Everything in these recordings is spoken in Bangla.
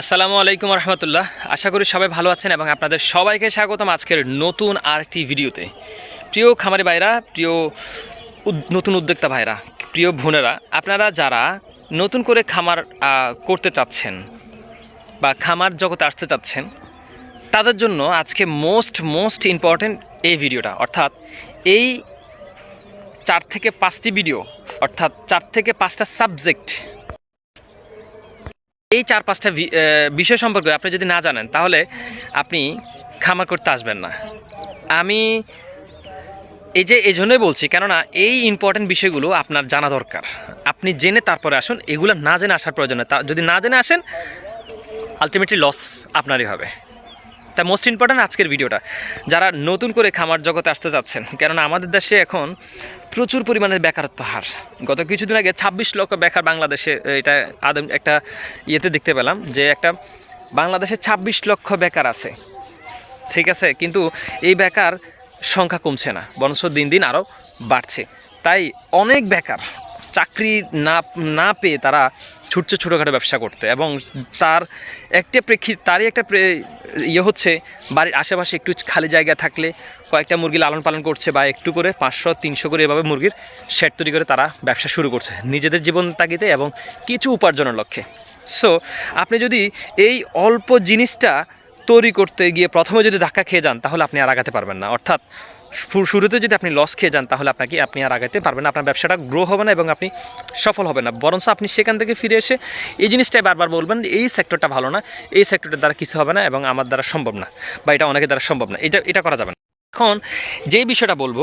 আসসালামু আলাইকুম রহমতুল্লাহ। আশা করি সবাই ভালো আছেন এবং আপনাদের সবাইকে স্বাগতম আজকের নতুন আরেকটি ভিডিওতে। প্রিয় খামারি ভাইরা, প্রিয় নতুন উদ্যোক্তা ভাইরা, প্রিয় বোনেরা, আপনারা যারা নতুন করে খামার করতে চাচ্ছেন বা খামার জগতে আসতে চাচ্ছেন, তাদের জন্য আজকে মোস্ট মোস্ট ইম্পর্ট্যান্ট এই ভিডিওটা। অর্থাৎ এই চার থেকে পাঁচটি ভিডিও, অর্থাৎ চার থেকে পাঁচটা সাবজেক্ট এই চার পাঁচটা বিষয় সম্পর্কে আপনি যদি না জানেন, তাহলে আপনি খামার করতে আসবেন না। আমি এই যে, এই জন্যই বলছি, কেননা এই ইম্পর্টেন্ট বিষয়গুলো আপনার জানা দরকার। আপনি জেনে তারপরে আসুন, এগুলো না জেনে আসার প্রয়োজন যদি না জেনে আসেন আলটিমেটলি লস আপনারই হবে। তা মোস্ট ইম্পর্ট্যান্ট আজকের ভিডিওটা। যারা নতুন করে খামার জগতে আসতে যাচ্ছেন, কেননা আমাদের দেশে এখন প্রচুর পরিমাণে বেকারত্ব হার। গত কিছুদিন আগে ছাব্বিশ লক্ষ বেকার বাংলাদেশে, এটা আদম একটা ইয়েতে দেখতে পেলাম যে একটা বাংলাদেশে ছাব্বিশ লক্ষ বেকার আছে। ঠিক আছে? কিন্তু এই বেকার সংখ্যা কমছে না, বরঞ্চ দিন দিন আরও বাড়ছে। তাই অনেক বেকার চাকরি না না পেয়ে তারা ছুটছে ছোটোখাটো ব্যবসা করতে এবং তার একটা প্রেক্ষিত তারই একটা ইয়ে হচ্ছে, বাড়ির আশেপাশে একটু খালি জায়গা থাকলে কয়েকটা মুরগি লালন পালন করছে বা একটু করে পাঁচশো, তিনশো করে এভাবে মুরগির শেড তৈরি করে তারা ব্যবসা শুরু করছে নিজেদের জীবন তাগিতে এবং কিছু উপার্জনের লক্ষ্যে। সো আপনি যদি এই অল্প জিনিসটা তৈরি করতে গিয়ে প্রথমে যদি ধাক্কা খেয়ে যান, তাহলে আপনি আর আগাতে পারবেন না। অর্থাৎ শুরুতে যদি আপনি লস খেয়ে যান, তাহলে আপনাকে, আপনি আর আগাতে পারবেন না। আপনার ব্যবসাটা গ্রো হবে না এবং আপনি সফল হবে না। বরঞ্চ আপনি সেখান থেকে ফিরে এসে এই জিনিসটাই বারবার বলবেন, এই সেক্টরটা ভালো না, এই সেক্টরটার দ্বারা কিছু হবে না এবং আমার দ্বারা সম্ভব না বা এটা অনেকের দ্বারা সম্ভব না। এটা এটা করা যাবে না। এখন যে বিষয়টা বলব,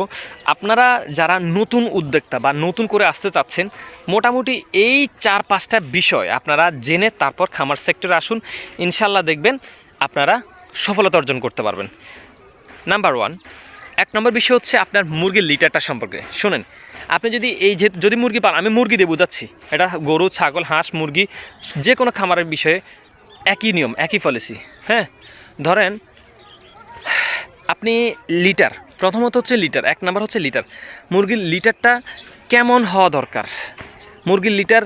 আপনারা যারা নতুন উদ্যোক্তা বা নতুন করে আসতে চাচ্ছেন, মোটামুটি এই চার পাঁচটা বিষয় আপনারা জেনে তারপর খামার সেক্টরে আসুন। ইনশাল্লাহ দেখবেন আপনারা সফলতা অর্জন করতে পারবেন। নাম্বার ওয়ান এক নম্বর বিষয় হচ্ছে আপনার মুরগির লিটারটা সম্পর্কে। শোনেন, আপনি যদি এই যে যদি মুরগি পান আমি মুরগি দিয়ে বোঝাচ্ছি। এটা গরু, ছাগল, হাঁস, মুরগি, যে কোনো খামারের বিষয়ে একই নিয়ম, একই পলিসি হ্যাঁ? ধরেন, আপনি লিটার, প্রথমত হচ্ছে লিটার, এক নাম্বার হচ্ছে লিটার। মুরগির লিটারটা কেমন হওয়া দরকার? মুরগির লিটার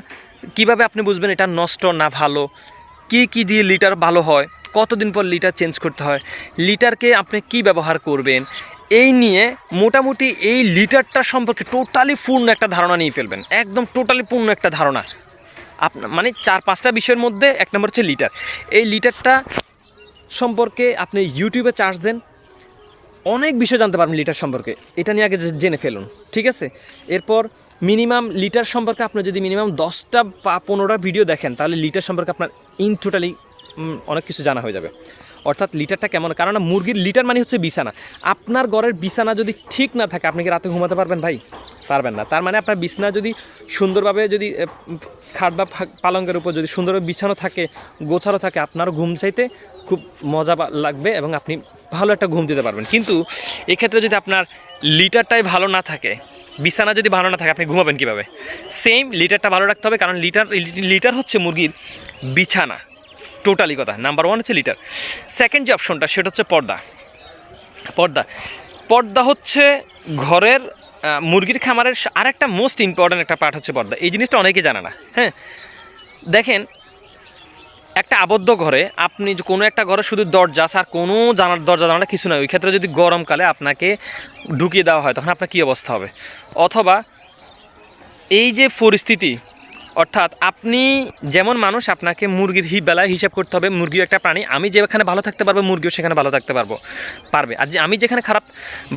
কীভাবে আপনি বুঝবেন এটা নষ্ট না ভালো? কি কি দিয়ে লিটার ভালো হয়? কতদিন পর লিটার চেঞ্জ করতে হয়? লিটারকে আপনি কি ব্যবহার করবেন? এই নিয়ে মোটামুটি এই লিটারটা সম্পর্কে টোটালি পূর্ণ একটা ধারণা নিয়ে ফেলবেন। একদম টোটালি পূর্ণ একটা ধারণা। আপনার মানে চার পাঁচটা বিষয়ের মধ্যে এক নম্বর হচ্ছে লিটার। এই লিটারটা সম্পর্কে আপনি ইউটিউবে চার্জ দেন, অনেক বিষয় জানতে পারবেন লিটার সম্পর্কে। এটা নিয়ে আগে জেনে ফেলুন, ঠিক আছে? এরপর মিনিমাম লিটার সম্পর্কে আপনি যদি মিনিমাম দশটা বা পনেরোটা ভিডিও দেখেন, তাহলে লিটার সম্পর্কে আপনার ইন টোটালি অনেক কিছু জানা হয়ে যাবে। অর্থাৎ লিটারটা কেমন? কারণ মুরগির লিটার মানে হচ্ছে বিছানা। আপনার ঘরের বিছানা যদি ঠিক না থাকে, আপনি কি রাতে ঘুমাতে পারবেন ভাই? পারবেন না। তার মানে আপনার বিছানা যদি সুন্দরভাবে যদি খাট বা পালঙ্কের উপর যদি সুন্দরভাবে বিছানো থাকে, গোছানো থাকে, আপনারও ঘুম চাইতে খুব মজা লাগবে এবং আপনি ভালো একটা ঘুম দিতে পারবেন। কিন্তু এক্ষেত্রে যদি আপনার লিটারটাই ভালো না থাকে, বিছানা যদি ভালো না থাকে, আপনি ঘুমাবেন কীভাবে? সেম লিটারটা ভালো রাখতে হবে, কারণ লিটার লিটার হচ্ছে মুরগির বিছানা। টোটালি কথা নাম্বার ওয়ান হচ্ছে লিটার সেকেন্ড যে অপশনটা সেটা হচ্ছে পর্দা। পর্দা। পর্দা হচ্ছে ঘরের মুরগির খামারের আরেকটা মোস্ট ইম্পর্ট্যান্ট একটা পার্ট হচ্ছে পর্দা। এই জিনিসটা অনেকে জানে না হ্যাঁ? দেখেন, একটা আবদ্ধ ঘরে আপনি কোনো একটা ঘরে শুধু দরজা আর কোনো জানার দরজা জানালা কিছু নয় ওই ক্ষেত্রে যদি গরমকালে আপনাকে ঢুকিয়ে দেওয়া হয়, তখন আপনার কী অবস্থা হবে? অথবা এই যে পরিস্থিতি অর্থাৎ আপনি যেমন মানুষ, আপনাকে মুরগির হি বেলায় হিসাব করতে হবে, মুরগিও একটা প্রাণী। আমি যেখানে ভালো থাকতে পারব, মুরগিও সেখানে ভালো থাকতে পারব, পারবে। আর যে আমি যেখানে খারাপ,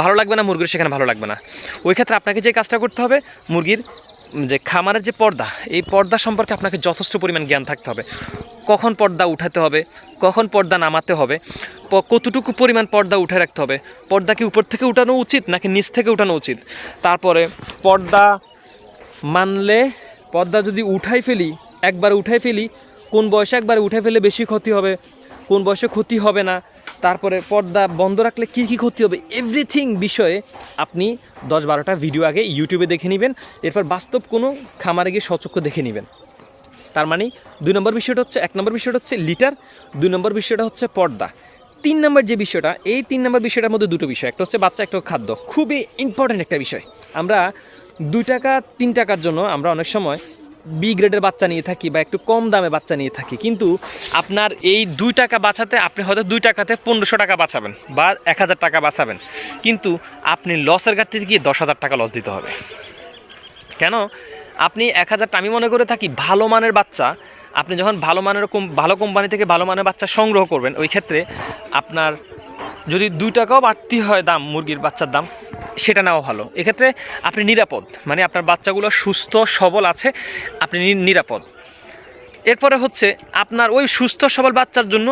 ভালো লাগবে না মুরগির সেখানে ভালো লাগবে না। ওই ক্ষেত্রে আপনাকে যে কাজটা করতে হবে, মুরগির যে খামারের যে পর্দা, এই পর্দা সম্পর্কে আপনাকে যথেষ্ট পরিমাণ জ্ঞান থাকতে হবে। কখন পর্দা উঠাতে হবে, কখন পর্দা নামাতে হবে কতটুকু পরিমাণ পর্দা উঠে রাখতে হবে, পর্দা কি উপর থেকে উঠানো উচিত নাকি নিচ থেকে উঠানো উচিত? তারপরে পর্দা মানলে পর্দা যদি উঠাই ফেলি, একবার উঠাই ফেলি, কোন বয়সে একবার উঠে ফেলে বেশি ক্ষতি হবে? কোন বয়সে ক্ষতি হবে না? তারপরে পর্দা বন্ধ রাখলে কী কী ক্ষতি হবে? এভরিথিং বিষয়ে আপনি দশ বারোটা ভিডিও আগে ইউটিউবে দেখে নেবেন। এরপর বাস্তব কোনো খামারে গিয়ে সচক্ষ দেখে নেবেন। তার মানে দুই নম্বর বিষয়টা হচ্ছে, এক নম্বর বিষয়টা হচ্ছে লিটার, দুই নম্বর বিষয়টা হচ্ছে পর্দা। তিন নম্বর যে বিষয়টা, এই তিন নম্বর বিষয়টার মধ্যে দুটো বিষয়। একটা হচ্ছে বাচ্চা, একটা খাদ্য। খুবই ইম্পর্ট্যান্ট একটা বিষয়। আমরা দুই টাকা, তিন টাকার জন্য আমরা অনেক সময় বি গ্রেডের বাচ্চা নিয়ে থাকি বা একটু কম দামে বাচ্চা নিয়ে থাকি। কিন্তু আপনার এই দুই টাকা বাঁচাতে আপনি হয়তো দুই টাকাতে পনেরোশো টাকা বাঁচাবেন বা এক হাজার টাকা বাঁচাবেন। কিন্তু আপনি লসের ঘাটতিতে গিয়ে দশ হাজার টাকা লস দিতে হবে। কেন? আপনি এক হাজার আমি মনে করে থাকি ভালো মানের বাচ্চা, আপনি যখন ভালো মানের ভালো কোম্পানি থেকে ভালো মানের বাচ্চা সংগ্রহ করবেন, ওই ক্ষেত্রে আপনার যদি দুই টাকাও বাড়তি হয় দাম, মুরগির বাচ্চার দাম সেটা নেওয়া ভালো। এক্ষেত্রে আপনি নিরাপদ। মানে আপনার বাচ্চাগুলো সুস্থ, সবল আছে, আপনি নিরাপদ। এরপরে হচ্ছে আপনার ওই সুস্থ, সবল বাচ্চার জন্য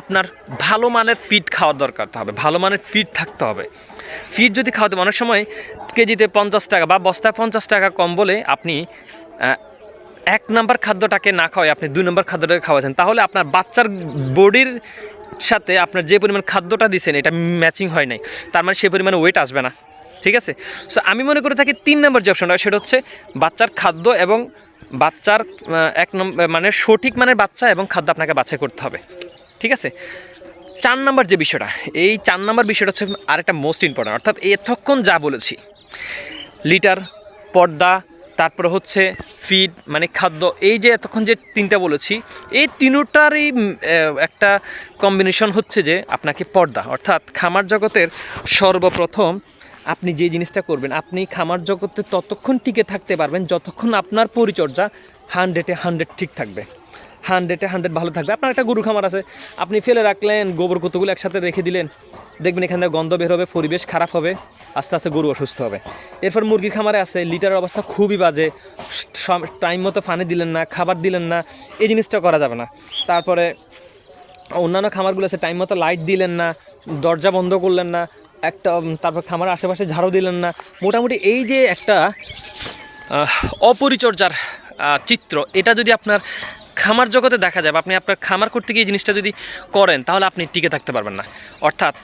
আপনার ভালো মানের ফিড খাওয়ার দরকার হবে। ভালো মানের ফিড থাকতে হবে। ফিড যদি খাওয়াতে অনেক সময় কেজিতে পঞ্চাশ টাকা বা বস্তায় পঞ্চাশ টাকা কম বলে আপনি এক নম্বর খাদ্যটাকে না খাওয়াই আপনি দুই নম্বর খাদ্যটাকে খাওয়াছেন তাহলে আপনার বাচ্চার বডির সাথে আপনার যে পরিমাণ খাদ্যটা দিচ্ছেন এটা ম্যাচিং হয় নাই। তার মানে সে পরিমাণে ওয়েট আসবে না। ঠিক আছে? সো আমি মনে করে থাকি তিন নম্বর যে অপশনটা সেটা হচ্ছে বাচ্চার খাদ্য এবং বাচ্চার এক নম্বর মানে সঠিক মানের বাচ্চা এবং খাদ্য আপনাকে বাছাই করতে হবে। ঠিক আছে? চার নম্বর যে বিষয়টা, এই চার নম্বর বিষয়টা হচ্ছে আরেকটা মোস্ট ইম্পর্ট্যান্ট অর্থাৎ এতক্ষণ যা বলেছি, লিটার, পর্দা, তারপরে হচ্ছে ফিড মানে খাদ্য, এই যে এতক্ষণ যে তিনটা বলেছি, এই তিনটারই একটা কম্বিনেশন হচ্ছে যে আপনাকে পর্দা, অর্থাৎ খামার জগতের সর্বপ্রথম আপনি যে জিনিসটা করবেন, আপনি খামার জগতে ততক্ষণ টিকে থাকতে পারবেন যতক্ষণ আপনার পরিচর্যা হান্ড্রেডে হান্ড্রেড ঠিক থাকবে। হান্ড্রেডে হান্ড্রেড ভালো থাকবে। আপনার একটা গরু খামার আছে। আপনি ফেলে রাখলেন, গোবর কতগুলো একসাথে রেখে দিলেন, দেখবেন এখান থেকে গন্ধ বের হবে, পরিবেশ খারাপ হবে, আস্তে আস্তে গরু অসুস্থ হবে। এরপর মুরগির খামারে আছে, লিটারের অবস্থা খুবই বাজে টাইম মতো পানি দিলেন না, খাবার দিলেন না, এই জিনিসটা করা যাবে না। তারপরে অন্যান্য খামারগুলো আছে টাইম মতো লাইট দিলেন না, দরজা বন্ধ করলেন না একটা তারপর খামার আশেপাশে ঝাড়ু দিলেন না। মোটামুটি এই যে একটা অপরিচর্যার চিত্র, এটা যদি আপনার খামার জগতে দেখা যায় আপনি আপনার খামার করতে গিয়ে জিনিসটা যদি করেন, তাহলে আপনি টিকে থাকতে পারবেন না। অর্থাৎ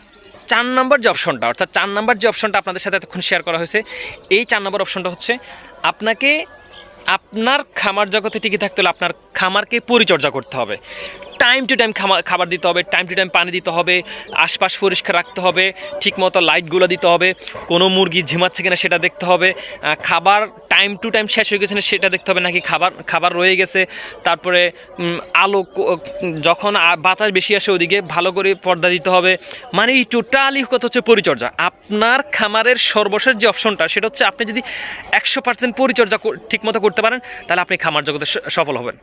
চার নম্বর যে অপশনটা অর্থাৎ চার নম্বর যে অপশনটা আপনাদের সাথে এতক্ষণ শেয়ার করা হয়েছে, এই চার নম্বর অপশনটা হচ্ছে আপনাকে আপনার খামার জগতে টিকে থাকতে হলে আপনার খামারকে পরিচর্যা করতে হবে। টাইম টু টাইম খাবার দিতে হবে টাইম টু টাইম পানি দিতে হবে, আশপাশ পরিষ্কার রাখতে হবে, ঠিকমতো লাইটগুলো দিতে হবে, কোনো মুরগি ঝিমাচ্ছে কিনা সেটা দেখতে হবে খাবার টাইম টু টাইম শেষ হয়ে গেছে না সেটা দেখতে হবে, নাকি খাবার খাবার রয়ে গেছে, তারপরে আলো যখন বাতাস বেশি আসে ওদিকে, ভালো করে পর্দা দিতে হবে মানে এই টোটালি কথা হচ্ছে পরিচর্যা। আপনার খামারের সর্বশেষ যে অপশনটা সেটা হচ্ছে আপনি যদি একশো পার্সেন্ট পরিচর্যা ঠিকমতো করতে পারেন, তাহলে আপনি খামার জগতে সফল হবেন।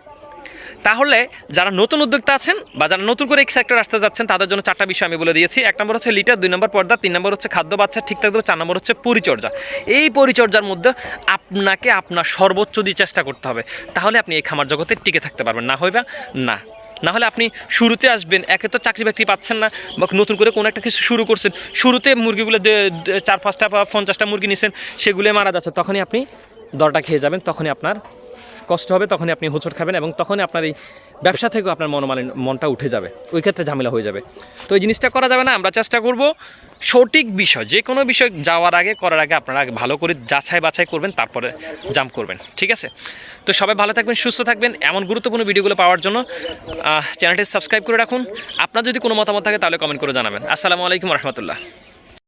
তাহলে যারা নতুন উদ্যোক্তা আছেন বা যারা নতুন করে এক সেক্টর আসতে যাচ্ছেন, তাদের জন্য চারটা বিষয় আমি বলে দিয়েছি। এক নম্বর হচ্ছে লিটার দুই নম্বর পর্দা, তিন নম্বর হচ্ছে খাদ্য বাচ্চা ঠিকঠাক দেবো চার নম্বর হচ্ছে পরিচর্যা। এই পরিচর্যার মধ্যে আপনাকে আপনার সর্বোচ্চ দিয়ে চেষ্টা করতে হবে। তাহলে আপনি এই খামার জগতে টিকে থাকতে পারবেন। না হইবা না। না হলে আপনি শুরুতে আসবেন, একে তো চাকরি বাকরি পাচ্ছেন না বা নতুন করে কোনো একটা কিছু শুরু করছেন, শুরুতে মুরগিগুলো চার পাঁচটা বা পঞ্চাশটা মুরগি নিছেন সেগুলো মারা যাচ্ছে, তখনই আপনি দরটা খেয়ে যাবেন, তখনই আপনার কষ্ট হবে, তখনই আপনি হোঁচট খাবেন এবং তখনই আপনার এই ব্যবসা থেকেও আপনার মনোমালিন মনটা উঠে যাবে। ওই ক্ষেত্রে ঝামেলা হয়ে যাবে। তো এই জিনিসটা করা যাবে না, আমরা চেষ্টা করব সঠিক বিষয়, যে কোনো বিষয় যাওয়ার আগে, করার আগে আপনারা ভালো করে যাচাই বাছাই করবেন, তারপরে জাম্প করবেন, ঠিক আছে? তো সবাই ভালো থাকবেন, সুস্থ থাকবেন, এমন গুরুত্বপূর্ণ ভিডিওগুলো পাওয়ার জন্য চ্যানেলটি সাবস্ক্রাইব করে রাখুন। আপনার যদি কোনো মতামত থাকে, তাহলে কমেন্ট করে জানাবেন। আসসালামু আলাইকুম রহমতুল্লাহ।